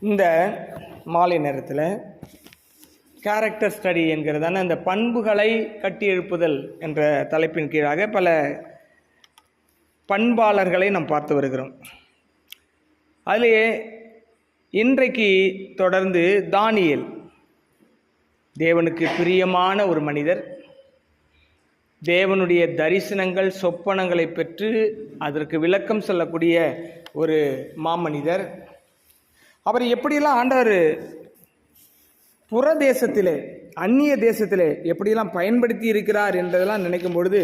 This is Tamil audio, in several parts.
இந்த மாலை நேரத்தில் கேரக்டர் ஸ்டடி என்கிறதான அந்த பண்புகளை கட்டி எழுப்புதல் என்ற தலைப்பின் கீழாக பல பண்பாளர்களை நாம் பார்த்து வருகிறோம். அதிலே இன்றைக்கு தொடர்ந்து தானியல் தேவனுக்கு பிரியமான ஒரு மனிதர் தேவனுடைய தரிசனங்கள் சொப்பனங்களை பெற்று அதற்கு விளக்கம் சொல்லக்கூடிய ஒரு மாமனிதர் அவர் எப்படியெல்லாம் ஆண்டவர் புற தேசத்திலே அந்நிய தேசத்திலே எப்படியெல்லாம் பயன்படுத்தி இருக்கிறார் என்றதெல்லாம் நினைக்கும் பொழுது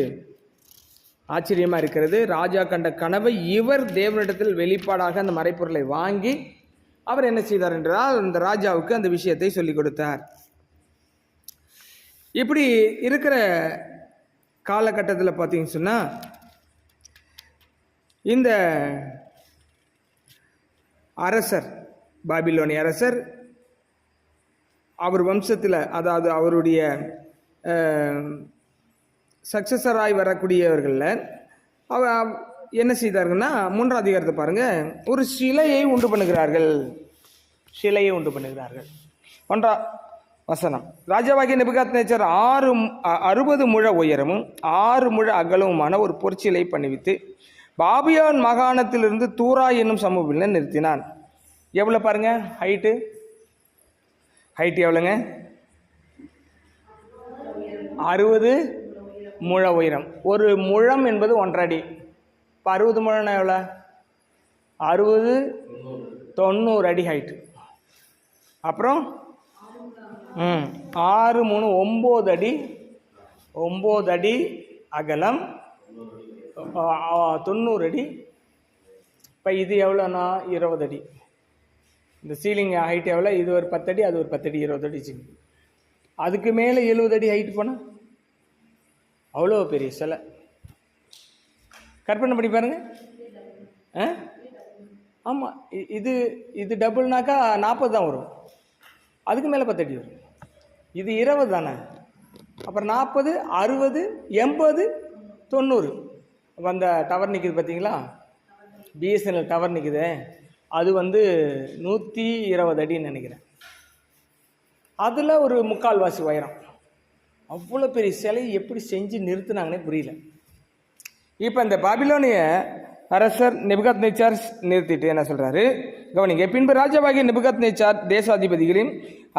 ஆச்சரியமாக இருக்கிறது. ராஜா கண்ட கனவை இவர் தேவனிடத்தில் வெளிப்பாடாக அந்த மறைப்பொருளை வாங்கி அவர் என்ன செய்தார் என்றால் அந்த ராஜாவுக்கு அந்த விஷயத்தை சொல்லிக் கொடுத்தார். இப்படி இருக்கிற காலகட்டத்தில் பார்த்தீங்கன்னு சொன்னால் இந்த அரசர் பாபிலோனிய அரசர் அவர் வம்சத்தில் அதாவது அவருடைய சக்சஸராய் வரக்கூடியவர்களில் அவ என்ன செய்தார்கள்னா மூன்றாம் அதிகாரத்தை பாருங்கள் ஒரு சிலையை உண்டு பண்ணுகிறார்கள். சிலையை உண்டு பண்ணுகிறார்கள். ஒன்றா வசனம். ராஜாவாகிய நிபுகாத் நேச்சர் ஆறு அ- அறுபது முழ உயரமும் ஆறு முழ அகலவுமான ஒரு பொற்சிலை பண்ணிவித்து பாபியான் மாகாணத்திலிருந்து தூரா என்னும் சமூகத்தில் நிறுத்தினான். எவ்வளோ பாருங்க? ஹைட்டு ஹைட் எவ்வளோங்க அறுபது முழ உயரம். ஒரு முழம் என்பது ஒன்றடி அடி. இப்போ அறுபது முழம்னா எவ்வளோ அறுபது தொண்ணூறு அடி ஹைட்டு அப்புறம் ம் ஆறு மூணு ஒம்பது அடி ஒம்பது அடி அகலம் தொண்ணூறு அடி. இப்போ இது எவ்வளோண்ணா இருபது அடி. இந்த சீலிங் ஹைட் எவ்வளோ இது ஒரு பத்தடி அது ஒரு பத்தடி இருபது அடி வச்சுங்க அதுக்கு மேலே எழுபது அடி ஹைட் போனால் அவ்வளோ பெரிய சிலை. கற்பனை பண்ணி பாருங்கள் ஆ? ஆமாம் இது இது டபுள்னாக்கா நாற்பது தான் வரும். அதுக்கு மேலே பத்தடி வரும். இது இருபது தானே? அப்புறம் நாற்பது அறுபது எண்பது தொண்ணூறு. அப்ப அந்த டவர் நிற்கிது பார்த்தீங்களா பிஎஸ்என்எல் டவர் நிற்குதே அது வந்து நூற்றி இருபது அடின்னு நினைக்கிறேன். அதில் ஒரு முக்கால்வாசி உயரம். அவ்வளோ பெரிய சிலையை எப்படி செஞ்சு நிறுத்தினாங்கன்னே புரியல. இப்போ இந்த பாபிலோனிய அரசர் நிபுகத் நேச்சார் நிறுத்திட்டு என்ன சொல்கிறாரு கவனிங்க பின்பு ராஜாவாகிய நெபுகத் நேச்சார் தேசாதிபதிகளின்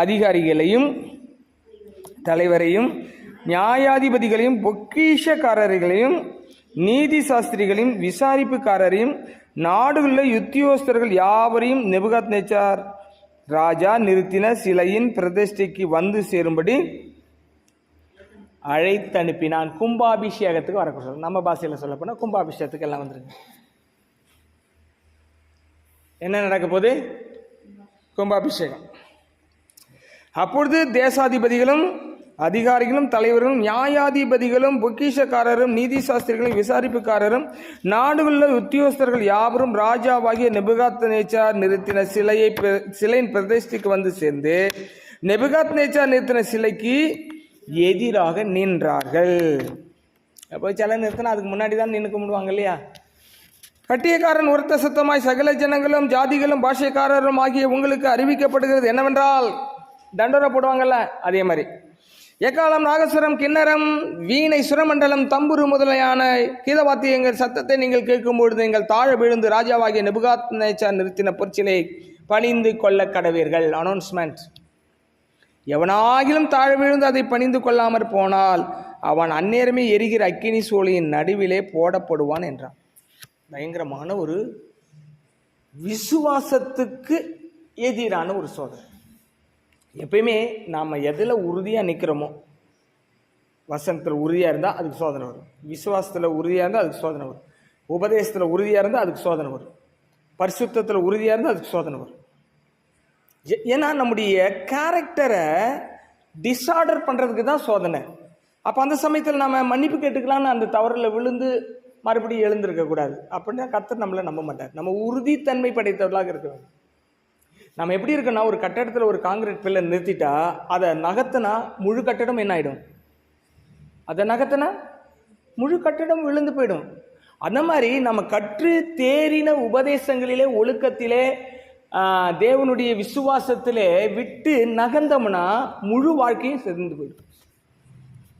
அதிகாரிகளையும் தலைவரையும் நியாயாதிபதிகளையும் பொக்கிஷக்காரர்களையும் நீதி சாஸ்திரிகளையும் விசாரிப்புக்காரரையும் நாடுகளில் யுத்தியோஸ்தர்கள் யாவரையும் நெபுகாத் நேச்சார் ராஜா நிறுத்தின சிலையின் பிரதிஷ்டைக்கு வந்து சேரும்படி அழைத்து அனுப்பினான் கும்பாபிஷேகத்துக்கு வர சொல்ல நம்ம பாஷையில் சொல்ல போனால் கும்பாபிஷேகத்துக்கு எல்லாம் வந்துருங்க என்ன நடக்க போகுது? கும்பாபிஷேகம். அப்பொழுது தேசாதிபதிகளும் அதிகாரிகளும் தலைவர்களும் நியாயாதிபதிகளும் பொக்கிஷக்காரரும் நீதி சாஸ்திரிகளும் விசாரிப்புக்காரரும் நாடுகளில் உத்தியோகஸ்தர்கள் யாவரும் ராஜாவாகிய நெபுகாத் நேச்சார் நிறுத்தின சிலையை பிர- சிலையின் பிரதேசத்துக்கு வந்து சேர்ந்து நெபுகாத் நேச்சார் நிறுத்தின சிலைக்கு எதிராக நின்றார்கள். போய் சிலை நிறுத்தினா அதுக்கு முன்னாடி தான் நின்று கும்பிடுவாங்க இல்லையா? கட்டியக்காரன் ஒருத்த சத்தமாய் சகல ஜனங்களும் ஜாதிகளும் பாஷைக்காரரும் ஆகிய உங்களுக்கு அறிவிக்கப்படுகிறது என்னவென்றால் தண்டோரா போடுவாங்கல்ல அதே மாதிரி. எக்காலம் நாகஸ்வரம் கிண்ணறம் வீணை சுரமண்டலம் தம்புரு முதலையான கீதவாத்தியங்கள் சத்தத்தை நீங்கள் கேட்கும்பொழுது நீங்கள் தாழ விழுந்து ராஜாவாகிய நெபுகாத் நேச்சார் நிறுத்தின பொற்சிலை பணிந்து கொள்ள கடவீர்கள். அனௌன்ஸ்மெண்ட் எவனாகிலும் தாழ விழுந்து அதை பணிந்து கொள்ளாமற் போனால் அவன் அந்நேரமே எரிகிற அக்கினி சோழியின் நடுவிலே போடப்படுவான் என்றான். பயங்கரமான ஒரு விசுவாசத்துக்கு எதிரான ஒரு சோதனை. எப்பயுமே நாம் எதில் உறுதியாக நிற்கிறோமோ வசனத்தில் உறுதியாக இருந்தால் அதுக்கு சோதனை வரும். விசுவாசத்தில் உறுதியாக இருந்தால் அதுக்கு சோதனை வரும். உபதேசத்தில் உறுதியாக இருந்தால் அதுக்கு சோதனை வரும். பரிசுத்தத்தில் உறுதியாக இருந்தால் அதுக்கு சோதனை வரும். ஏ- ஏன்னா நம்முடைய கேரக்டரை டிஸார்டர் பண்ணுறதுக்கு தான் சோதனை. அப்போ அந்த சமயத்தில் நம்ம மன்னிப்பு கேட்டுக்கலாம்னு அந்த தவறில் விழுந்து மறுபடியும் எழுந்திருக்கக்கூடாது. அப்படின்னா கத்தர் நம்மளை நம்ப மாட்டார். நம்ம உறுதித்தன்மை படைத்தவர்களாக இருக்க வேண்டும். நம்ம எப்படி இருக்கோம்னா ஒரு கட்டடத்தில் ஒரு காங்கிரீட் பில்லை நிறுத்திட்டா அதை நகர்த்தினா முழு கட்டடம் என்ன ஆகிடும் அதை நகர்த்தினா முழு கட்டடம் விழுந்து போயிடும். அந்த மாதிரி நம்ம கற்று தேறின உபதேசங்களிலே ஒழுக்கத்திலே தேவனுடைய விசுவாசத்திலே விட்டு நகர்ந்தோம்னா முழு வாழ்க்கையும் சிறந்து போயிடும்.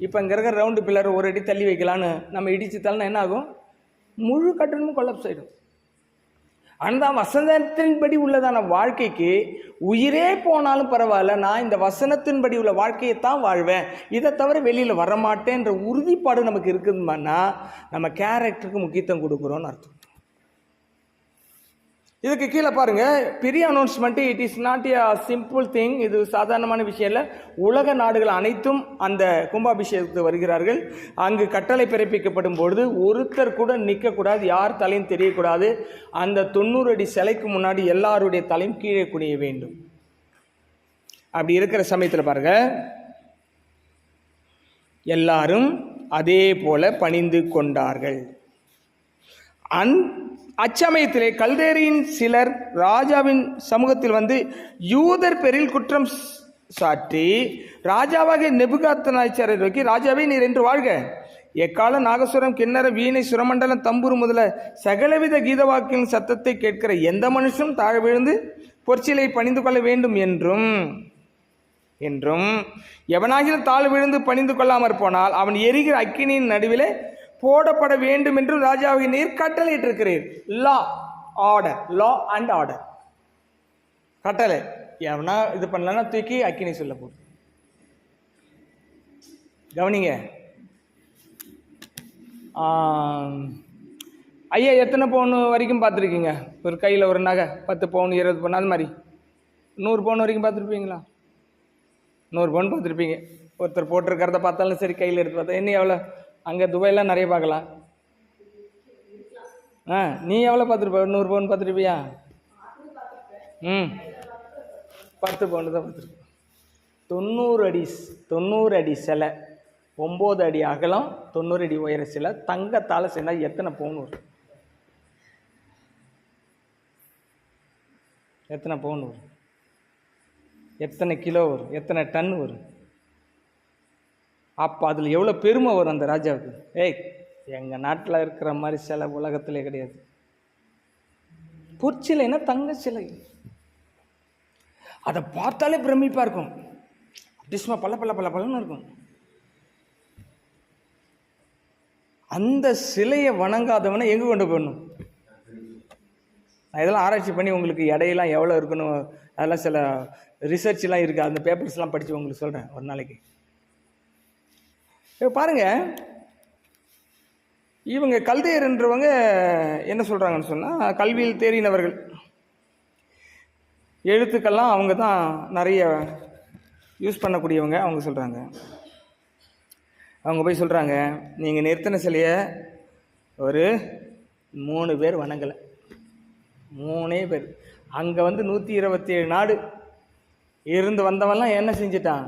இப்போ இங்கே இருக்கிற ரவுண்டு பில்லர் ஒரு அடி தள்ளி வைக்கலான்னு நம்ம இடிச்சு தள்ளினா என்ன ஆகும்? முழு கட்டணமும் கொல்லப்ஸ் ஆகிடும் அந்த வசனத்தின்படி உள்ளதான வாழ்க்கைக்கு உயிரே போனாலும் பரவாயில்ல நான் இந்த வசனத்தின்படி உள்ள வாழ்க்கையை தான் வாழ்வேன். இதை தவிர வெளியில் வரமாட்டேன்ற உறுதிப்பாடு நமக்கு இருக்குதுமான்னா நம்ம கேரக்டருக்கு முக்கியத்துவம் கொடுக்குறோன்னு அர்த்தம். இதுக்கு கீழே பாருங்கள் பெரிய announcement it is not a simple thing இது சாதாரணமான விஷயம் இல்லை. உலக நாடுகள் அனைத்தும் அந்த கும்பாபிஷேகத்துக்கு வருகிறார்கள். அங்கு கட்டளை பிறப்பிக்கப்படும் பொழுது ஒருத்தர் கூட நிற்கக்கூடாது யார் தலையும் தெரியக்கூடாது. அந்த தொண்ணூறு அடி சிலைக்கு முன்னாடி எல்லாருடைய தலையும் கீழே குனிய வேண்டும். அப்படி இருக்கிற சமயத்தில் பாருங்கள் எல்லாரும் அதே போல பணிந்து கொண்டார்கள். அந் அச்சமயத்திலே கல்தேரியின் சிலர் ராஜாவின் சமூகத்தில் வந்து யூதர் பெரில் குற்றம் சாட்டி ராஜாவாக நெபுகாத்தனாச்சாரை நோக்கி ராஜாவே நீர் என்று வாழ்க. எக்கால நாகசுரம் கிண்ணற வீணை சுரமண்டலம் தம்புரு முதல சகலவித கீதவாக்கின் சத்தத்தை கேட்கிற எந்த மனுஷனும் தாழ விழுந்து பொற்சிலை பணிந்து கொள்ள வேண்டும் என்றும் என்றும் எவனாகிலும் தாழ் விழுந்து பணிந்து கொள்ளாமற் போனால் அவன் எரிகிற அக்கினியின் நடுவிலே போடப்பட வேண்டும் என்று ராஜாவை நீர் கட்டளையிட்டிருக்கிறீர் law order law and order கட்டளை. எவனா இது பண்ணலன்னா தூக்கி அக்கினி சொல்ல போகுது கவனிங்க. ஐயா எத்தனை பவுன் வரைக்கும் பார்த்துருக்கீங்க? ஒரு கையில் ஒரு நகை பத்து பவுன் இருபது பவுன் அது மாதிரி. நூறு பவுன் வரைக்கும் பார்த்துருப்பீங்களா? நூறு பவுன் பார்த்துருப்பீங்க. ஒருத்தர் போட்டிருக்கிறத பார்த்தாலும் சரி கையில் எடுத்து பார்த்தா. இன்னும் எவ்வளோ அங்கே துபாயெலாம் நிறைய பார்க்கலாம். ஆ நீ எவ்வளோ பார்த்துருப்ப? நூறு பவுன் பார்த்துருப்பியா? ம். பத்து பவுன் தான் பார்த்துருப்பேன் தொண்ணூறு அடி தொண்ணூறு அடி சிலை ஒம்பது அடி அகலம் தொண்ணூறு அடி உயர சிலை தங்கத்தால் சேர்ந்தா எத்தனை பவுன் வரும்? எத்தனை பவுன் வரும்? எத்தனை கிலோ வரும்? எத்தனை டன் வரும்? அப்போ அதில் எவ்வளோ பெருமை வரும் அந்த ராஜாவுக்கு? ஏய் எங்கள் நாட்டில் இருக்கிற மாதிரி சிலை உலகத்திலே கிடையாது. பொற்சிலைன்னா தங்க சிலை. அதை பார்த்தாலே பிரமிப்பாக இருக்கும். அப்படி சும்மா பல பல பல பலன்னு இருக்கும். அந்த சிலையை வணங்காதவனை எங்கே கொண்டு போடணும்? நான் இதெல்லாம் ஆராய்ச்சி பண்ணி உங்களுக்கு எடையெல்லாம் எவ்வளோ இருக்கணும் அதெல்லாம் சில ரிசர்ச்லாம் இருக்குது அந்த பேப்பர்ஸ்லாம் படித்து உங்களுக்கு சொல்கிறேன் ஒரு நாளைக்கு. இப்போ பாருங்க. இவங்க கல்தையர்ன்றவங்க என்ன சொல்கிறாங்கன்னு சொன்னால் கல்வியில் தேறினவர்கள். எழுத்துக்கெல்லாம் அவங்க தான் நிறைய யூஸ் பண்ணக்கூடியவங்க அவங்க சொல்கிறாங்க அவங்க போய் சொல்கிறாங்க நீங்கள் நிறுத்தின சிலையை ஒரு மூணு பேர் வணங்கலை. மூணே பேர். அங்கே வந்து நூற்றி இருபத்தி ஏழு நாடு. இருந்து வந்தவன்லாம் என்ன செஞ்சிட்டான்?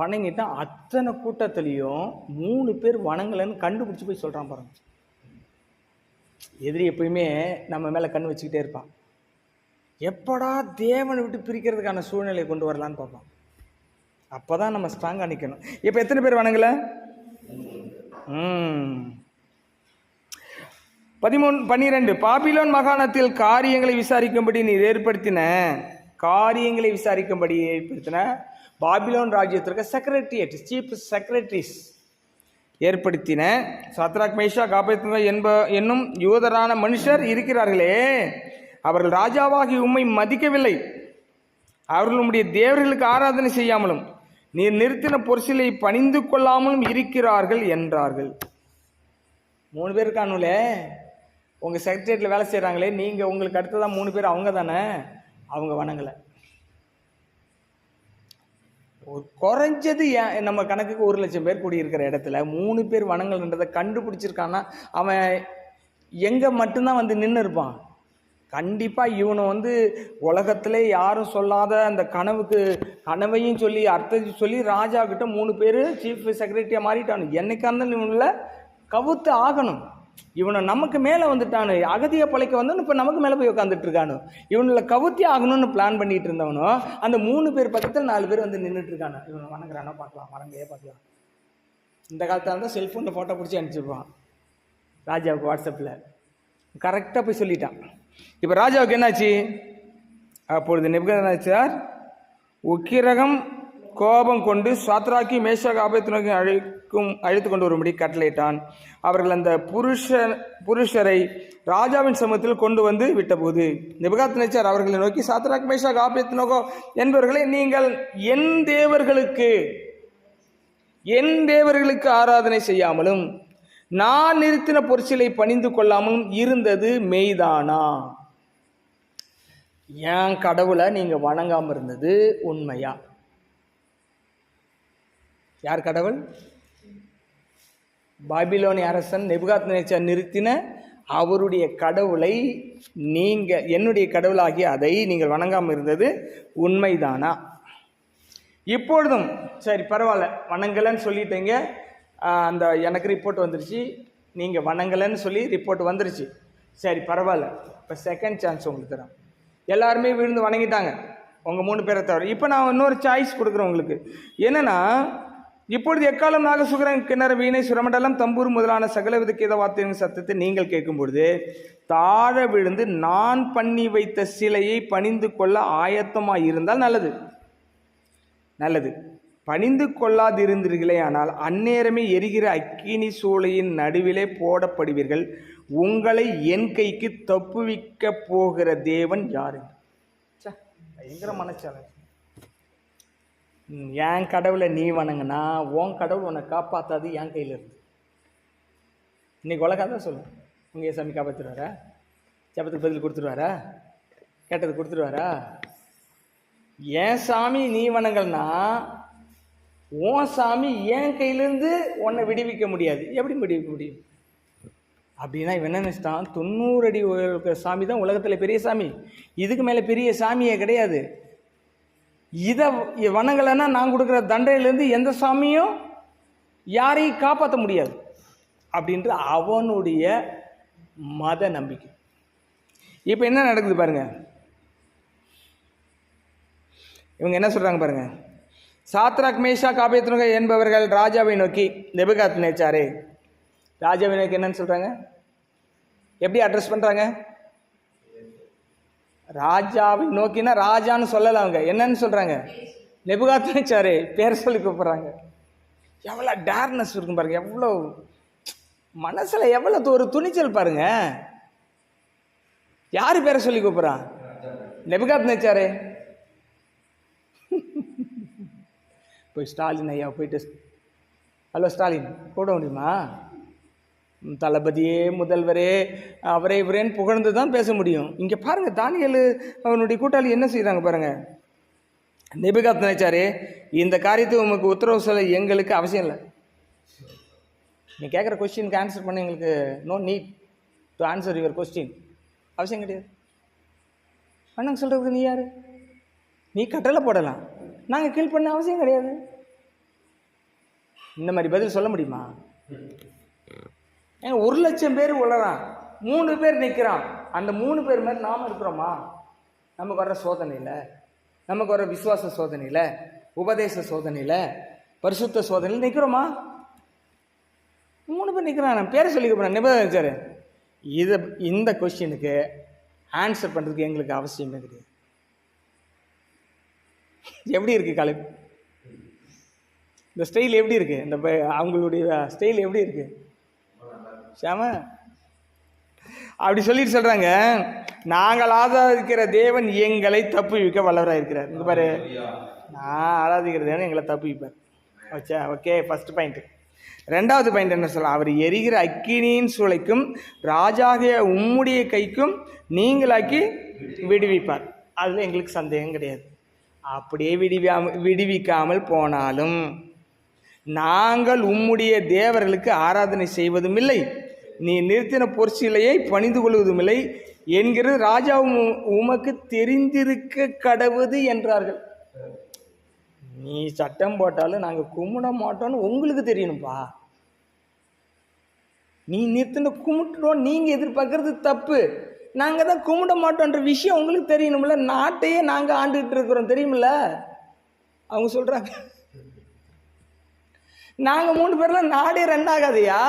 வணங்கிட்டு அத்தனை கூட்டத்துலேயும் மூணு பேர் வணங்கலைன்னு கண்டுபிடிச்சி போய் சொல்கிறான் பாருங்க. எதிரி எப்பயுமே நம்ம மேலே கண் வச்சுக்கிட்டே இருப்பான். எப்படா தேவனை விட்டு பிரிக்கிறதுக்கான சூழ்நிலையை கொண்டு வரலான்னு பார்ப்பான். அப்போ தான் நம்ம ஸ்ட்ராங்காக நிற்கணும் இப்போ எத்தனை பேர் வணங்கலை? பதிமூணு பன்னிரெண்டு. பாபிலோன் மாகாணத்தில் காரியங்களை விசாரிக்கும்படி நீர் ஏற்படுத்தின காரியங்களை விசாரிக்கும்படி ஏற்படுத்தின பாபிலோன் ராஜ்யத்திற்கு செக்ரட்டரியேட் சீஃப் செக்ரட்டரிஸ் ஏற்படுத்தின. சத்ராக் மேஷா காபேத்னோ என்ப என்னும் யூதரான மனுஷர் இருக்கிறார்களே. அவர்கள் ராஜாவாகி உம்மை மதிக்கவில்லை. அவர்கள் உம்முடைய தேவர்களுக்கு ஆராதனை செய்யாமலும் நீர் நிறுத்தின பொருசிலை பணிந்து கொள்ளாமலும் இருக்கிறார்கள் என்றார்கள். மூணு பேர் இருக்கானுலே உங்கள் செக்ரட்டரியேட்டில் வேலை செய்கிறாங்களே நீங்கள் உங்களுக்கு அடுத்ததான் மூணு பேர் அவங்க தானே. அவங்க வணங்கலை. குறைஞ்சது ஏன் நம்ம கணக்குக்கு ஒரு லட்சம் பேர் கூடியிருக்கிற இடத்துல மூணு பேர் வனங்கள்ன்றதை கண்டுபிடிச்சிருக்கான்னா அவன் எங்கே மட்டும்தான் வந்து நின்று இருப்பான். கண்டிப்பாக இவனை வந்து உலகத்திலே யாரும் சொல்லாத அந்த கனவுக்கு கனவையும் சொல்லி அர்த்தத்தையும் சொல்லி ராஜா கிட்ட மூணு பேர் சீஃப் செக்ரட்டரியாக மாறிட்டானு. என்னைக்கா இருந்தாலும் இவனில் கவுத்து ஆகணும். இவனை நமக்கு மேலே வந்துட்டானு அகதியை பழைக்க வந்தவனு இப்போ நமக்கு மேலே போய் உட்காந்துட்டு இருக்கானு. இவனில் கவுத்தி ஆகணும்னு பிளான் பண்ணிட்டு இருந்தவனும் அந்த மூணு பேர் பக்கத்தில் நாலு பேர் வந்து நின்றுட்டு இருக்கானு. இவனை வணங்குறானோ பார்க்கலாம் வணங்கையே பார்க்கலாம் இந்த காலத்தில் இருந்தால் செல்ஃபோனில் ஃபோட்டோ பிடிச்சி அனுப்பிச்சிருப்பான். ராஜாவுக்கு வாட்ஸ்அப்பில் கரெக்டாக போய் சொல்லிட்டான். இப்போ ராஜாவுக்கு என்னாச்சு? அப்பொழுது நிபுகதனாச்சார் உக்கிரகம் கோபம் கொண்டு சாத்ராக்கி மேஷாக ஆபத்தினோக்கி அழைக்கும் அழைத்து கொண்டு வரும்படி கட்டளையிட்டான். அவர்கள் அந்த புருஷ புருஷரை ராஜாவின் சமூகத்தில் கொண்டு வந்து விட்டபோது நிபுகாத்நேச்சர் அவர்களை நோக்கி சாத்ராக் மேஷாக் ஆபத்தினோகோ என்பவர்களை நீங்கள் என் தேவர்களுக்கு என் தேவர்களுக்கு ஆராதனை செய்யாமலும் நான் நிறுத்தின பொற்சிலை பணிந்து கொள்ளாமலும் இருந்தது மெய்தானா? என் கடவுளை நீங்கள் வணங்காமல் இருந்தது உண்மையா? யார் கடவுள்? பாபிலோனி அரசன் நெபுகாத் நேச்சர் நிறுத்தின அவருடைய கடவுளை நீங்கள் என்னுடைய கடவுளாகிய அதை நீங்கள் வணங்காமல் இருந்தது உண்மைதானா? இப்பொழுதும் சரி பரவாயில்ல வணங்கலைன்னு சொல்லிட்டீங்க. அந்த எனக்கு ரிப்போர்ட் வந்துருச்சு. நீங்கள் வணங்கலைன்னு சொல்லி ரிப்போர்ட் வந்துருச்சு. சரி பரவாயில்ல. இப்போ செகண்ட் சான்ஸ் உங்களுக்கு தரேன் எல்லாருமே விழுந்து வணங்கிட்டாங்க. உங்கள் மூணு பேரை தவிர. இப்போ நான் இன்னொரு சாய்ஸ் கொடுக்குறேன் உங்களுக்கு. என்னென்னா இப்பொழுது எக்காலம் நாகசுகரன் கிணறு வீணை சுரமண்டலம் தம்பூர் முதலான சகலவித கீத வார்த்தையின் சத்தத்தை நீங்கள் கேட்கும் பொழுது தாழ விழுந்து நான் பண்ணி வைத்த சிலையை பணிந்து கொள்ள ஆயத்தமாக இருந்தால் நல்லது. நல்லது. பணிந்து கொள்ளாதிருந்தீர்களே ஆனால் அந்நேரமே எரிகிற அக்கினி சூளையின் நடுவிலே போடப்படுவீர்கள். உங்களை என் கைக்கு தப்புவிக்க போகிற தேவன் யாரு? பயங்கர மனச்சாலை. என் கடவுளை நீ வணங்கினா உன் கடவுள் உன்னை காப்பாற்றாது என் கையில் இருந்து. இன்றைக்கி உலகாக சொல்லு. உங்கள் ஏசாமி காப்பாற்றிடுவாரா ஜபத்துக்கு பதில் கொடுத்துருவாரா? கேட்டது கொடுத்துருவாரா? என் சாமி நீ வணங்கல்னா உன் சாமி என் கையிலேருந்து உன்னை விடுவிக்க முடியாது. எப்படி விடுவிக்க முடியும்? அப்படின்னா இவன் என்ன நினச்சிட்டான்? தொண்ணூறு அடி உயர சாமி தான் உலகத்தில் பெரிய சாமி. இதுக்கு மேலே பெரிய சாமியே கிடையாது. இதை வணங்கலைன்னா நான் கொடுக்குற தண்டையிலேருந்து எந்த சாமியும் யாரையும் காப்பாற்ற முடியாது. அப்படின்ற அவனுடைய மத நம்பிக்கை. இப்போ என்ன நடக்குது பாருங்க. இவங்க என்ன சொல்கிறாங்க பாருங்கள் சாத்ராக் மேஷா காபியத்னுக என்பவர்கள் ராஜாவை நோக்கி நெபுகாத் நேச்சாரே ராஜாவை நோக்கி என்னன்னு சொல்கிறாங்க எப்படி அட்ரஸ் பண்ணுறாங்க ராஜாவை நோக்கினா ராஜான்னு சொல்லலை அவங்க. என்னன்னு சொல்கிறாங்க நெபுகாத்தாச்சாரு பேர் சொல்லி கூப்பிட்றாங்க. எவ்வளோ டேர்னஸ் இருக்கும் பாருங்க. எவ்வளோ மனசில் எவ்வளோ ஒரு துணிச்சல் பாருங்க. யார் பேரை சொல்லி கூப்பிட்றான் நெபுகாத் நேச்சாரே போய் ஸ்டாலின் ஐயா போயிட்டு ஹலோ ஸ்டாலின் கூட முடியுமா? தளபதியே முதல்வரே அவரே இவரேன்னு புகழ்ந்து தான் பேச முடியும். இங்கே பாருங்கள் தானியல் அவனுடைய கூட்டாளி என்ன செய்கிறாங்க பாருங்கள் நெபுகாத் நினைச்சாரு இந்த காரியத்தை உமக்கு உத்தரவு சொல்ல எங்களுக்கு அவசியம் இல்லை. நீ கேட்குற கொஸ்டினுக்கு ஆன்சர் பண்ண எங்களுக்கு no need to answer your question அவசியம் கிடையாது. அண்ணங்க சொல்கிறதுக்கு நீ யார்? நீ கட்டளை போடலாம். நாங்கள் கீழ் பண்ண அவசியம் கிடையாது. இந்த மாதிரி பதில் சொல்ல முடியுமா? ஒரு லட்சம் பேர் உள்ளறான் மூணு பேர் நிற்கிறான் அந்த மூணு பேர் மாதிரி நாம் இருக்கிறோமா? நமக்கு வர சோதனையில் நமக்கு வர விசுவாச சோதனையில் உபதேச சோதனையில் பரிசுத்த சோதனையில் நிற்கிறோமா மூணு பேர் நிற்கிறான் நான் பேரை சொல்லிக்க போகிறேன் நிபந்தனை சார் இதை இந்த கொஸ்டினுக்கு ஆன்சர் பண்ணுறதுக்கு எங்களுக்கு அவசியமே கிடையாது. எப்படி இருக்குது கலை? இந்த ஸ்டைல் எப்படி இருக்குது இந்த அவங்களுடைய ஸ்டைல் எப்படி இருக்குது சாம அப்படி சொல்லிட்டு சொல்றாங்க. நாங்கள் ஆராதிக்கிற தேவன் எங்களை தப்புவிக்க வல்லவராக இருக்கிறார். இங்கே பாரு. நான் ஆராதிக்கிற தேவன் எங்களை தப்புவிப்பார். ஓச்சா ஓகே ஃபர்ஸ்ட் பாயிண்ட் ரெண்டாவது பாயிண்ட் என்ன சொல்லலாம் அவர் எரிகிற அக்கினியின் சூளைக்கும் ராஜாகிய உம்முடைய கைக்கும் நீங்களாக்கி விடுவிப்பார். அதில் எங்களுக்கு சந்தேகம் கிடையாது. அப்படியே விடுவியா விடுவிக்காமல் போனாலும் நாங்கள் உம்முடைய தேவர்களுக்கு ஆராதனை செய்வதும் இல்லை. நீ நிறுத்தின பொற்சிலையை பணிந்து கொள்வதுமில்லை என்கிறது ராஜா உமக்கு தெரிந்திருக்க கடவுது என்றார்கள். நீ சட்டம் போட்டாலும் நாங்கள் கும்பிட மாட்டோம்னு உங்களுக்கு தெரியணும்ப்பா நீ நிறுத்தின கும்பிட்டுறோம் நீங்கள் எதிர்பார்க்கறது தப்பு. நாங்கள் தான் கும்பிட மாட்டோன்ற விஷயம் உங்களுக்கு தெரியணும்ல. நாட்டையே நாங்கள் ஆண்டுகிட்டு இருக்கிறோம் தெரியுமில்ல? அவங்க சொல்கிறாங்க நாங்கள் மூணு பேர்லாம் நாடே ரன் ஆகாதையா?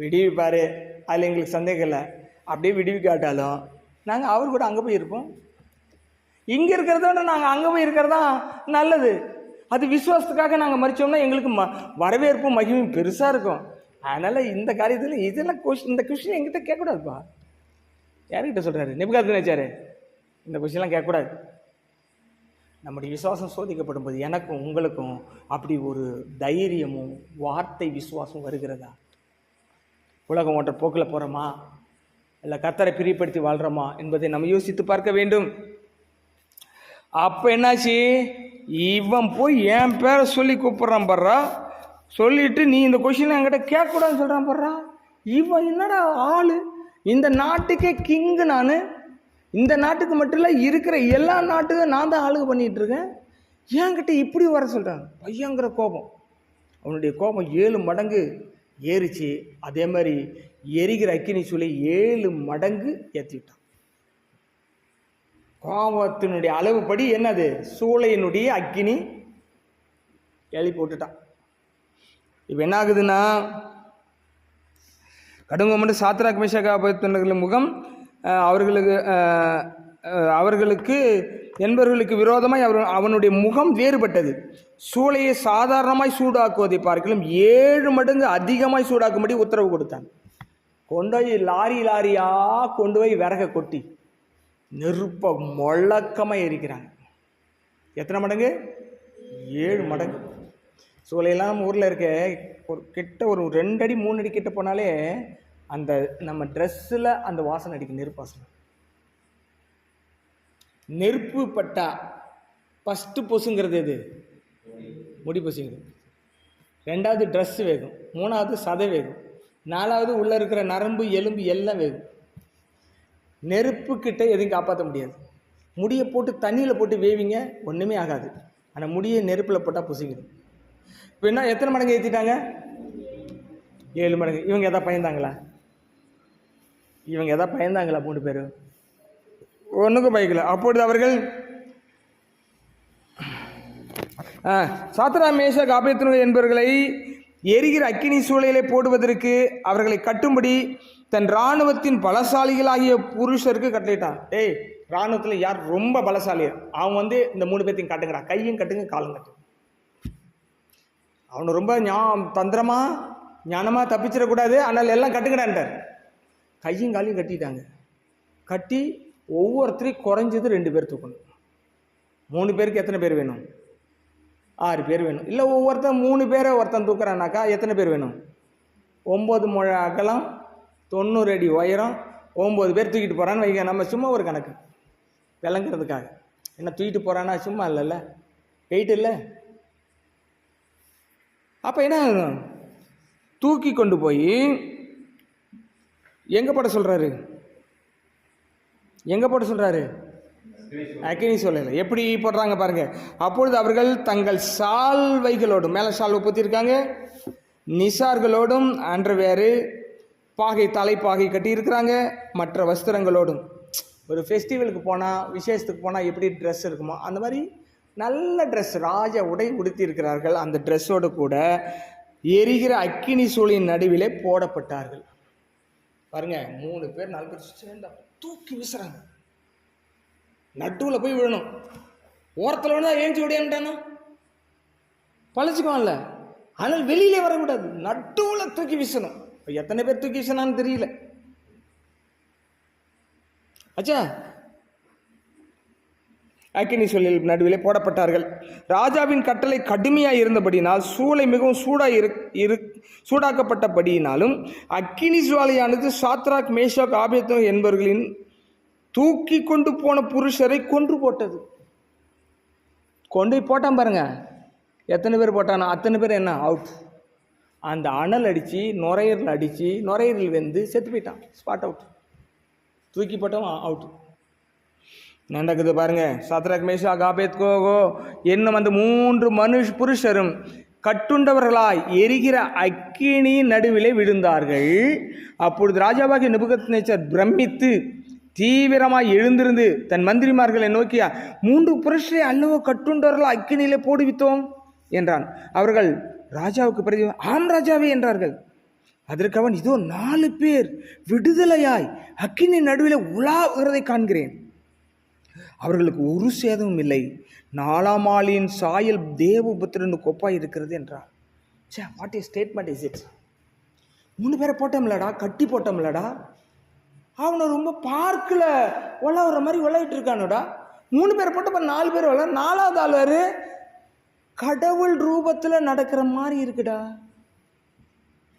விடுவிப்பார். அதில் எங்களுக்கு சந்தேகம் இல்லை. அப்படியே விடுவிக்காட்டாலும் நாங்கள் அவர் கூட அங்கே போய் இருப்போம். இங்கே இருக்கிறத விட நாங்கள் அங்கே போய் இருக்கிறதா நல்லது. அது விசுவாசத்துக்காக நாங்கள் மறிச்சோம்னா எங்களுக்கு ம வரவேற்பும் மகிமையும் பெருசாக இருக்கும். அதனால் இந்த காரியத்தில் இதெல்லாம் கொஷின் இந்த கொஷின் எங்கிட்ட கேட்கக்கூடாதுப்பா. யார்கிட்ட சொல்கிறாரு நிபுகாத்து நினைச்சாரு இந்த கொஷின்லாம் கேட்கக்கூடாது. நம்முடைய விசுவாசம் சோதிக்கப்படும் போது எனக்கும் உங்களுக்கும் அப்படி ஒரு தைரியமும் வார்த்தை விசுவாசம் வருகிறதா? உலகம் ஓட்ட போக்கில் போகிறோமா இல்லை கத்தரை பிரியப்படுத்தி வாழ்கிறோமா என்பதை நம்ம யோசித்து பார்க்க வேண்டும். அப்போ என்னாச்சு? இவன் போய் என் பேரை சொல்லி கூப்பிட்றான் பர்றா சொல்லிட்டு நீ இந்த கொஷின் என்கிட்ட கேட்கக்கூடாதுன்னு சொல்கிறான் பர்றா இவன் என்னடா ஆள்? இந்த நாட்டுக்கே கிங்கு நான். இந்த நாட்டுக்கு மட்டும் இல்லை இருக்கிற எல்லா நாட்டுக்கும் நான் தான் ஆளுக பண்ணிகிட்ருக்கேன் என்கிட்ட இப்படி வர சொல்கிறாங்க பயங்கர கோபம். அவனுடைய கோபம் ஏழு மடங்கு. ஏறிச்சு. அதே மாதிரி எரிகிற அக்கினி சொல்லி ஏழு மடங்கு ஏற்றிட்டான் கோபத்தினுடைய அளவுப்படி என்னது? சூளையினுடைய அக்கினி எழுப்பி விட்டுட்டான் இப்போ என்ன ஆகுதுன்னா கடுங்கோமண்டு சாத்ராக் மிஷகாபத்தினர்கள் முகம் அவர்களுக்கு அவர்களுக்கு என்பவர்களுக்கு விரோதமாய் அவர் அவனுடைய முகம் வேறுபட்டது. சூளையை சாதாரணமாய் சூடாக்குவதை பார்க்கலாம் ஏழு மடங்கு அதிகமாய் சூடாக்கும்படி உத்தரவு கொடுத்தான். கொண்டு போய் லாரி லாரியாக கொண்டு போய் விறக கொட்டி நெருப்ப முழக்கமாக எரிக்கிறாங்க. எத்தனை மடங்கு? ஏழு மடங்கு. சூளையெல்லாம் நம்ம ஊரில் இருக்க ஒரு கிட்ட ஒரு ரெண்டு அடி மூணு அடி கிட்ட போனாலே அந்த நம்ம ட்ரெஸ்ஸில் அந்த வாசனை அடிக்கும் நெருப்பாசனம். நெருப்பு பட்டா. ஃபஸ்ட்டு பொசுங்கிறது எது? முடி பொசுங்கிறது. ரெண்டாவது ட்ரெஸ்ஸு வேகும். மூணாவது சதை வேகும். நாலாவது உள்ளே இருக்கிற நரம்பு எலும்பு எல்லாம் வேகும். நெருப்புக்கிட்ட எதையும் காப்பாற்ற முடியாது. முடியை போட்டு தண்ணியில் போட்டு வேவிங்க ஒன்றுமே ஆகாது. ஆனால் முடியை நெருப்பில் போட்டால் புசிக்கிடும். இப்போ என்ன எத்தனை மடங்கு ஏற்றிட்டாங்க ஏழு மடங்கு. இவங்க எதா பயந்தாங்களா? இவங்க எதா பயந்தாங்களா மூணு பேரும்? ஒன்றுக்கும் பயக்கல. அப்பொழுது அவர்கள் ஆ, சாத்ரா மேஷ காபியத்தினுடைய என்பவர்களை எரிகிற அக்கினி சூழலை போடுவதற்கு அவர்களை கட்டும்படி தன் இராணுவத்தின் பலசாலிகளாகிய புருஷருக்கு கட்டளையிட்டான். டேய் இராணுவத்தில் யார் ரொம்ப பலசாலி அவன் வந்து இந்த மூணு பேர்த்தையும் கட்டுங்கிறான் கையும் கட்டுங்க காலும் கட்டுங்க. அவனை ரொம்ப ஞா தந்திரமா ஞானமாக தப்பிச்சிடக்கூடாது. ஆனால் எல்லாம் கட்டுங்கடான்ட்டார். கையும் காலையும் கட்டிட்டாங்க. கட்டி ஒவ்வொருத்தரையும் குறைஞ்சது ரெண்டு பேர் தூக்கணும். மூணு பேருக்கு எத்தனை பேர் வேணும்? ஆறு பேர் வேணும். இல்லை ஒவ்வொருத்தன் மூணு பேரை ஒருத்தன் தூக்குறானாக்கா எத்தனை பேர் வேணும்? ஒம்பது முழ அகலம் தொண்ணூறு அடி உயரம் ஒம்பது பேர் தூக்கிட்டு போகிறான்னு வைங்க. நம்ம சும்மா ஒரு கணக்கு. விளங்குறதுக்காக. என்ன தூக்கிட்டு போகிறானா சும்மா இல்லைல்ல. வெயிட் இல்லை. அப்போ என்ன? ஆகும்? தூக்கி கொண்டு போய் எங்கே பட சொல்கிறாரு எங்கே போட சொல்கிறாரு அக்கினி சொல்லலை எப்படி போடுறாங்க பாருங்க. அப்பொழுது அவர்கள் தங்கள் சால்வைகளோடும் மேலே சால்வை பூத்திருக்காங்க நிசார்களோடும் அண்டர்வேரு பாகை தலைப்பாகை கட்டியிருக்கிறாங்க. மற்ற வஸ்திரங்களோடும். ஒரு ஃபெஸ்டிவலுக்கு போனால் விசேஷத்துக்கு போனால் எப்படி ட்ரெஸ் இருக்குமோ அந்த மாதிரி நல்ல ட்ரெஸ் ராஜ உடை உடுத்தியிருக்கிறார்கள். அந்த ட்ரெஸ்ஸோடு கூட எரிகிற அக்கினி சூழின் நடுவிலே போடப்பட்டார்கள். பாருங்க மூணு பேர் நாலு பேர் சேர்ந்தா தூக்கி வீசுறாங்க. நடுவில் போய் விழணும். ஓரத்தில் விழுந்தா ஏஞ்சி விடையான்ட்டானா பழச்சிக்குவான்ல. ஆனால் வெளியிலே வரக்கூடாது. நடுவில் தூக்கி வீசணும். எத்தனை பேர் தூக்கி வீசினான்னு தெரியல. அச்சா அக்கினி சொல்லில் நடுவிலே போடப்பட்டார்கள். ராஜாவின் கட்டளை கடுமையாக இருந்தபடினால் சூளை மிகவும் சூடாக இரு இரு சூடாக்கப்பட்டபடியினாலும் அக்கினி ஜுவாலையானது சாத்ராக் மேஷாக் ஆபியத்தோ என்பவர்களின் தூக்கி கொண்டு போன புருஷரை கொன்று போட்டது. கொண்டு போய் போட்டான் பாருங்க. எத்தனை பேர் போட்டானோ? அத்தனை பேர் என்ன? அவுட் அந்த அனல் அடித்து நுரையீரல் அடித்து நுரையீரல் வெந்து செத்து போயிட்டான். ஸ்பாட் அவுட் தூக்கி போட்டவன் அவுட் நடக்குது பாருங்க. சத்ரக் மேஷா காபேத் கோகோ என்னும் அந்த மூன்று மனுஷ் புருஷரும் கட்டுண்டவர்களாய் எரிகிற அக்கினி நடுவிலே விழுந்தார்கள். அப்பொழுது ராஜாவாகிய நிபுகத் நேச்சர் பிரமித்து தீவிரமாய் எழுந்திருந்து தன் மந்திரிமார்களை நோக்கியா மூன்று புருஷரை அல்லவோ கட்டுண்டவர்கள் அக்கினியிலே போடுவித்தோம்? என்றான். அவர்கள் ராஜாவுக்கு பிரதி ஆம் ராஜாவே என்றார்கள். அதற்கு அவன் இதோ நாலு பேர் விடுதலையாய் அக்கினி நடுவில் உலாவுகிறதை காண்கிறேன். அவர்களுக்கு ஒரு சேதமும் இல்லை. நாலாம் ஆளின் சாயல் தேவபுத்திரனுக்கு கொப்பாக இருக்கிறது என்றார். Say what is statement is it மூணு பேரை போட்டோம்லடா கட்டி போட்டோம்லடா. அவனை ரொம்ப பார்க்கில். உலாவுற மாதிரி விளையாட்டு இருக்கானோடா. மூணு பேரை போட்டப்ப நாலு பேர் விளையா நாலாவது ஆள் வேறு கடவுள் ரூபத்தில் நடக்கிற மாதிரி இருக்குடா.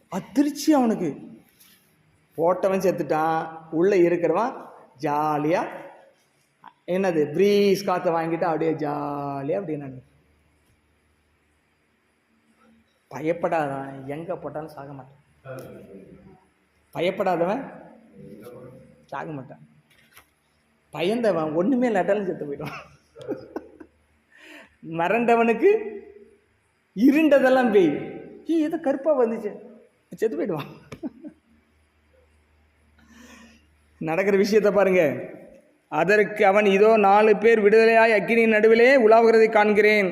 அதிர்ச்சி அவனுக்கு. போட்டவன் செத்துட்டான். உள்ளே இருக்கிறவன் ஜாலியாக என்னது ப்ரீஸ் காற்றை வாங்கிட்டு அப்படியே ஜாலியாக அப்படியே நடு பயப்படாதவன் எங்கே போட்டாலும் சாக மாட்டான். பயப்படாதவன் சாக மாட்டான். பயந்தவன் ஒன்றுமே இல்லாட்டாலும் செத்து போயிடும் மறண்டவனுக்கு இருண்டதெல்லாம் பெய். ஏ ஏதோ கருப்பாக வந்துச்சு. செத்து போயிடுவான். நடக்கிற விஷயத்த பாருங்கள் அதற்கு அவன் இதோ நாலு பேர் விடுதலையாய் அக்கினியின் நடுவிலே உலாவுகிறதை காண்கிறேன்.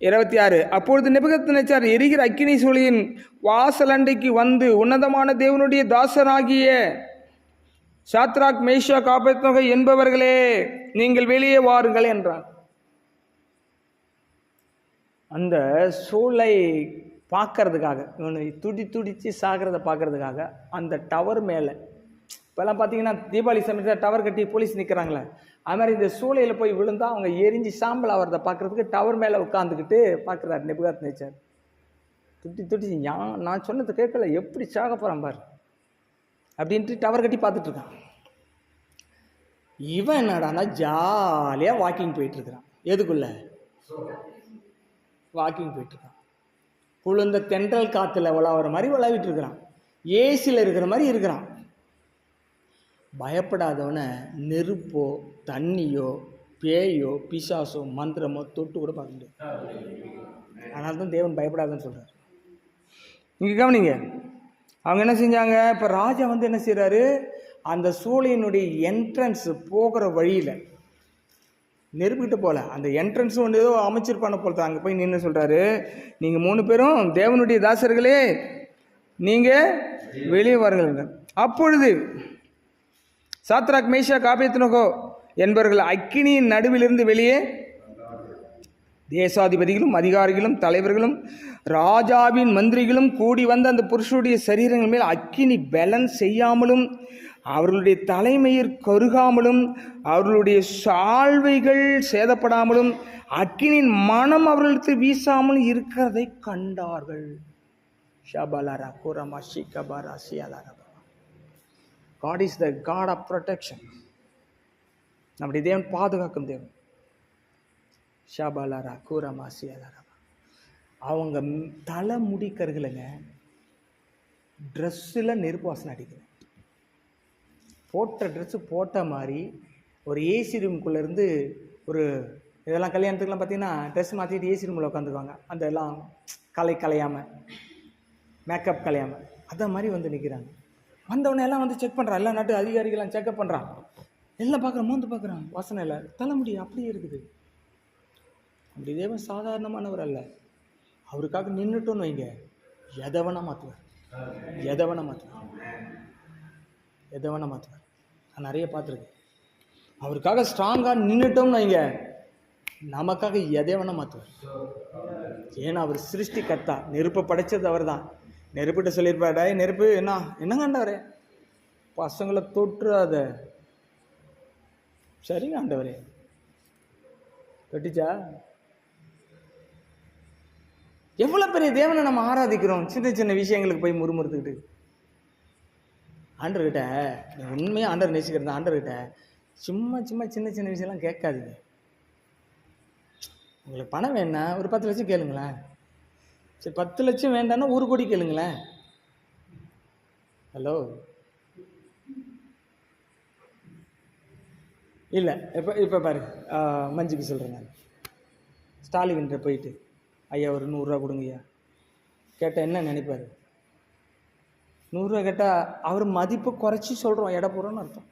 இருபத்தி ஆறு அப்பொழுது நிபுகத்தினச்சார் எரிகிற அக்கினி சூழியின் வாசலண்டைக்கு வந்து உன்னதமான தேவனுடைய தாசனாகிய சாத்ராக் மேஷா காப்பத்தொகை என்பவர்களே நீங்கள் வெளியே வாருங்கள் என்றான். அந்த சூளை பார்க்கறதுக்காக இவனை துடி துடித்து சாகிறத பார்க்கறதுக்காக அந்த டவர் மேலே இப்போல்லாம் பார்த்தீங்கன்னா தீபாவளி சமயத்தில் டவர் கட்டி போலீஸ் நிற்கிறாங்களே அது மாதிரி இந்த சூளையில் போய் விழுந்தா அவங்க எரிஞ்சு சாம்பல் ஆகிறத பார்க்குறதுக்கு டவர் மேலே உட்காந்துக்கிட்டு பார்க்குறாரு நெபுகாத் நேச்சர். துட்டி துட்டி யா- நான் சொன்னது கேட்கல. எப்படி சாக போகிறான் பாரு. அப்படின்ட்டு டவர் கட்டி பார்த்துட்ருக்கான் இவன் என்னடான்னா ஜாலியாக வாக்கிங் போயிட்டுருக்கிறான் எதுக்குள்ள? வாக்கிங் போயிட்டுருக்கான் குளிர்ந்த தென்றல் காற்றுல உலாவுற மாதிரி உலாவிட்டு இருக்கிறான். ஏசியில் இருக்கிற மாதிரி இருக்கிறான். பயப்படாதவனை நெருப்போ தண்ணியோ பேயோ பிசாசோ மந்திரமோ தொட்டு கூட பார்க்க முடியாது. அதனால தான் தேவன் பயப்படாதன்னு சொல்கிறார் இங்கே கவனிங்க. அவங்க என்ன செஞ்சாங்க? இப்போ ராஜா வந்து என்ன செய்கிறாரு அந்த சூளையினுடைய என்ட்ரன்ஸ் போகிற வழியில் நெருப்பிக்கிட்டு போகல அந்த என்ட்ரன்ஸ் ஒன்று ஏதோ அமைச்சிருப்பான போல அங்கே போய் நின்று சொல்கிறாரு நீங்கள் மூணு பேரும் தேவனுடைய தாசர்களே நீங்கள் வெளியே வாருங்கள் அப்பொழுது சாத்ராக் மேஷா காபியத்னகோ என்பவர்கள் அக்கினியின் நடுவிலிருந்து வெளியே தேசாதிபதிகளும் அதிகாரிகளும் தலைவர்களும் ராஜாவின் மந்திரிகளும் கூடி வந்த அந்த புருஷனுடைய சரீரங்கள் மேல் அக்கினி பலன் செய்யாமலும் அவர்களுடைய தலைமையில் கருகாமலும் அவர்களுடைய சால்வைகள் சேதப்படாமலும் அக்கினின் மனம் அவர்களுக்கு வீசாமலும் இருக்கிறதை கண்டார்கள். ஷபலாரா கோரமா ஷிகபாரா சியாலாரா God is the God of protection நம்முடைய தேவன் பாதுகாக்கும் தேவன். ஷாபாலாரா கூரமா சியாலாரா அவங்க தலை முடி ட்ரெஸ்ஸில் நெருப்பு வாசனை அடிக்குது. போட்ட ட்ரெஸ்ஸு போட்ட மாதிரி ஒரு ஏசி ரூம்குள்ளேருந்து ஒரு இதெல்லாம் கல்யாணத்துக்குலாம் பார்த்தீங்கன்னா ட்ரெஸ் மாற்றிட்டு ஏசி ரூமில் உட்காந்துக்குவாங்க. அந்த எல்லாம் கலை கலையாமல் மேக்கப் கலையாமல் அதை மாதிரி வந்து நிற்கிறாங்க வந்தவொடனே எல்லாம் வந்து செக் பண்ணுறான் எல்லா நாட்டு அதிகாரிகள்லாம் செக்அப் பண்ணுறான் எல்லாம் பார்க்குறான் மோந்து பார்க்குறான். வாசனை இல்லை. தலைமுடி அப்படியே இருக்குது. அப்படி தேவன் சாதாரணமானவர் அல்ல. அவருக்காக நின்றுட்டோன்னு வைங்க. எதை மாற்றுவார் எதை மாற்றுவார் எதை வேணா மாற்றுவார் நான் நிறைய பார்த்துருக்கேன். அவருக்காக ஸ்ட்ராங்காக நின்றுட்டோம்னு வைங்க. நமக்காக எதை மாற்றுவார் ஏன்னா அவர் சிருஷ்டி கர்த்தா நெருப்பை படைச்சது அவர் தான் நெருப்பிட்ட சொல்லியிருப்பாடா நெருப்பு என்ன என்னங்க ஆண்டவரே பசங்களை தொட்டுறாத. சரிங்க ஆண்டவரே. கட்டிச்சா? எவ்வளோ பெரிய தேவனை நம்ம ஆராதிக்கிறோம். சின்ன சின்ன விஷயங்களுக்கு போய் முறுமுறுத்துக்கிட்டு. ஆண்டர்கிட்ட நீ உண்மையாக ஆண்டர் நேசிக்கிறது? ஆண்டர்கிட்ட சும்மா சும்மா சின்ன சின்ன விஷயம்லாம் கேட்காதீங்க. உங்களுக்கு பணம் வேணா ஒரு பத்து லட்சம் கேளுங்களேன். சரி பத்து லட்சம் வேண்டாம்னா ஒரு கோடி கேளுங்களேன். ஹலோ இல்லை இப்போ இப்போ பாரு. மஞ்சுக்கு சொல்கிறேன் நான். ஸ்டாலின்கிட்ட போயிட்டு ஐயா ஒரு நூறுரூவா கொடுங்க ஐயா கேட்டால் என்ன நினைப்பாரு? நூறுரூவா கேட்டால் அவர் மதிப்பு குறைச்சி சொல்கிறோம் எடை போகிறோன்னு அர்த்தம்.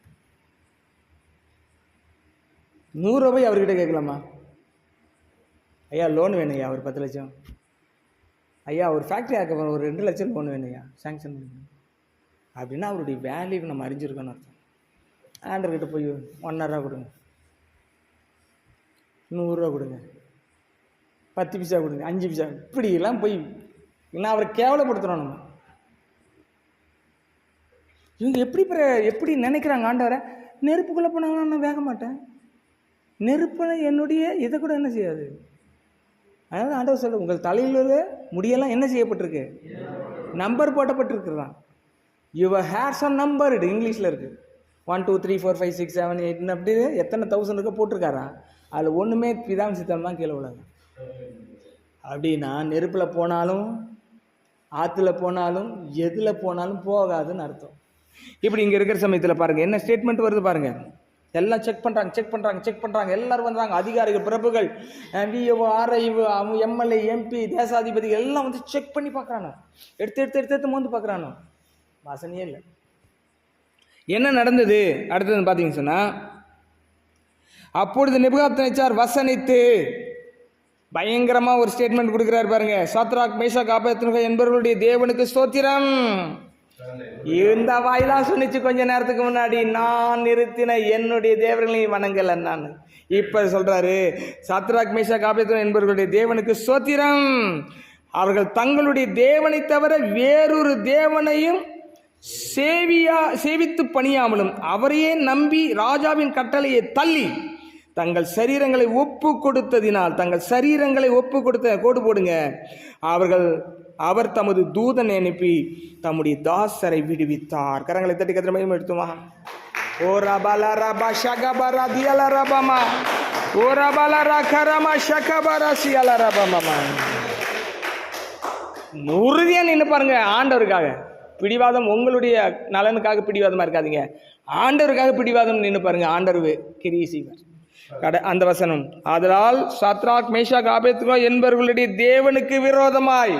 நூறுரூவா போய் அவர்கிட்ட கேட்கலாமா? ஐயா லோன் வேணும் ஐயா ஒரு பத்து லட்சம். ஐயா ஒரு ஃபேக்ட்ரி ஆக்க ஒரு ரெண்டு லட்சம் லோன் வேணும் ஐயா. சாங்ஷன் பண்ணுங்க அப்படின்னா அவருடைய வேல்யூ நம்ம அறிஞ்சிருக்கோன்னு அர்த்தம். ஆண்டர்கிட்ட போய் ஒன் ரூபா கொடுங்க. நூறுரூவா கொடுங்க. பத்து பைசா கொடுங்க. அஞ்சு பைசா இப்படிலாம் போய் இன்னும் அவரை கேவலப்படுத்துகிறோம் நம்ம. இவங்க எப்படி பிற- எப்படி நினைக்கிறாங்க ஆண்டவரை? நெருப்புக்குள்ளே போனாங்கன்னா நான் வேக மாட்டேன். நெருப்பில் என்னுடைய இதை கூட என்ன செய்யாது? அதனால் ஆண்டவர் சொல்ல உங்கள் தலையில் முடியெல்லாம் என்ன செய்யப்பட்டிருக்கு? நம்பர் போட்டப்பட்டிருக்குறான் யுவர் ஹேர்ஸ் ஆன் நம்பர்டு இங்கிலீஷில் இருக்குது one two three four five six seven எயிட்னு அப்படி எத்தனை தௌசண்ட் இருக்க போட்டிருக்காரா? அதில் ஒன்றுமே பிதாம் சித்தம் தான் கீழே விழாது அப்படின்னா நெருப்பில் போனாலும் ஆற்றுல போனாலும் எதில் போனாலும் போகாதுன்னு அர்த்தம். இப்படி இங்கே இருக்கிற சமயத்தில் பாருங்கள் என்ன ஸ்டேட்மெண்ட் வருது பாருங்கள் எல்லாம் செக் பண்ணுறாங்க செக் பண்ணுறாங்க செக் பண்ணுறாங்க எல்லோரும் வந்தாங்க. அதிகாரிகள் பிரபுகள் விஓ ஆர்ஐவு எம்எல்ஏ எம்பி தேசாதிபதி எல்லாம் வந்து செக் பண்ணி பார்க்குறானோ எடுத்து எடுத்து எடுத்து எடுத்து மோந்து பார்க்குறானோ வாசனையே இல்லை. என்ன நடந்தது? அடுத்தது பார்த்தீங்கன்னு சொன்னால் அப்பொழுது நிபுகாத்நேச்சார் வசனித்து பயங்கரமாக ஒரு ஸ்டேட்மெண்ட் கொடுக்குறாரு பாருங்க. சாத்ராக் மேஷா காப்பத்தினுக என்பவர்களுடைய தேவனுக்கு ஸ்தோத்திரம். இந்த வாயிலாம் சொன்னிச்சு கொஞ்ச நேரத்துக்கு முன்னாடி நான் நிறுத்தின என்னுடைய தேவர்களையும் வணங்கலை நான். இப்போ சொல்கிறாரு சத்ராக் மேஷா காப்பத்தின என்பவர்களுடைய தேவனுக்கு சோத்திரம். அவர்கள் தங்களுடைய தேவனை தவிர வேறொரு தேவனையும் சேவியா சேவித்து பணியாமலும் அவரையே நம்பி ராஜாவின் கட்டளையை தள்ளி தங்கள் சரீரங்களை ஒப்பு கொடுத்ததினால் தங்கள் சரீரங்களை ஒப்பு கொடுத்த கோடு போடுங்க. அவர்கள் அவர் தமது தூதனை அனுப்பி தம்முடைய தாசரை விடுவித்தார். கரங்களை தட்டி கத்திர மையம் எடுத்துமா ஓ ரபல ரப ஷகபர தியல ரபமா ஓ ரபல ரகரம ஷகபர சியல ரபமா உறுதியாக நின்று பாருங்க ஆண்டவருக்காக. பிடிவாதம் உங்களுடைய நலனுக்காக பிடிவாதமாக இருக்காதீங்க. ஆண்டவருக்காக பிடிவாதம் நின்று பாருங்க ஆண்டவர் கிரீசிவர் கட அந்த வசனம் ஆதலால் சத்ராக் மேஷா காபேத்கோ என்பவர்களுடைய தேவனுக்கு விரோதமாய்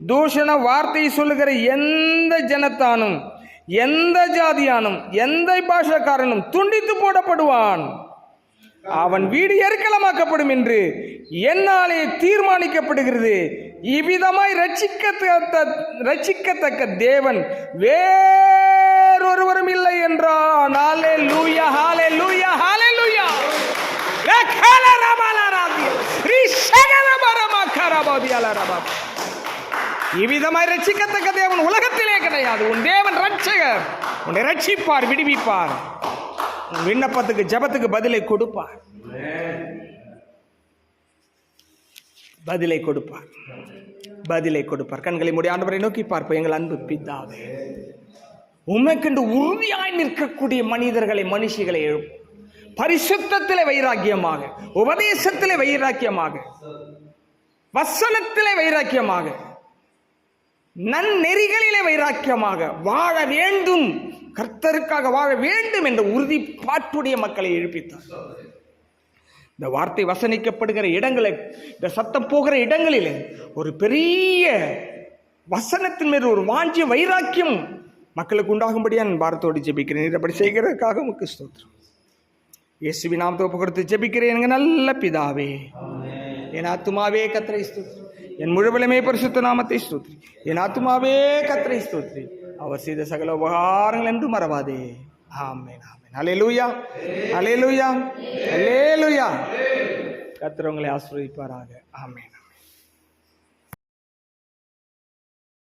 தூஷண வார்த்தை சொல்லுகிற எந்த ஜனத்தானும் எந்த ஜாதியானும் எந்த பாஷக்காரனும் துண்டித்து போடப்படுவான். அவன் வீடு எருக்களமாக்கப்படும் என்று என்னாலே தீர்மானிக்கப்படுகிறது. இவ்விதமாய் ரட்சிக்க ரட்சிக்கத்தக்க தேவன் வேறொருவரும் இல்லை என்றான். ஹாலே லூயா ஹாலே லூயா ஹாலே லூயா இவ்விதமாய் ரட்சிக்கத்தக்க தேவன் உலகத்திலே கிடையாது. உன் தேவன் ரட்சகர் உன்னை ரட்சிப்பார் விடுவிப்பார். உன் விண்ணப்பத்துக்கு ஜெபத்துக்கு பதிலை கொடுப்பார். பதிலை கொடுப்பார். பதிலை கொடுப்பார். கண்களை மூடி ஆண்டவரை நோக்கி பார்ப்போம். எங்கள் அன்பு பிதாவே உமைக்கண்டு உறுதியாய் நிற்கக்கூடிய மனிதர்களை மனுஷிகளை எழுப்பும். பரிசுத்தத்திலே வைராக்கியமாக உபதேசத்திலே வைராக்கியமாக வசனத்திலே வைராக்கியமாக நன்னெறிகளிலே வைராக்கியமாக வாழ வேண்டும். கர்த்தருக்காக வாழ வேண்டும் என்ற உறுதிப்பாட்டுடைய மக்களை எழுப்பித்தார். இந்த வார்த்தை வசனிக்கப்படுகிற இடங்களை இந்த சத்தம் போகிற இடங்களிலே ஒரு பெரிய வசனத்தின் மேல் ஒரு வாஞ்சிய வைராக்கியம் மக்களுக்கு உண்டாகும்படியா நான் பாரத்தோடு ஜெபிக்கிறேன். அப்படி செய்கிறதுக்காக உமக்கு ஸ்தோத்திரம். இயேசுவி நாம் தோப்பு கொடுத்து ஜெபிக்கிறேன் எனக்கு நல்ல பிதாவே. என் ஆத்துமாவே கத்திரை ஸ்தோத்திரம். என் முழுவலுமே பரிசுத்த நாமத்தை ஸ்தோத்ரி என் ஆத்மாவே கத்திரை ஸ்தோத்ரி அவர் செய்த சகல உபகாரங்கள் என்று மறவாதே. ஆமென் ஆமென். அலேலூயா அலேலூயா அலேலூயா கத்திரவங்களை ஆசிர்வதிப்பாராக. ஆமேன்.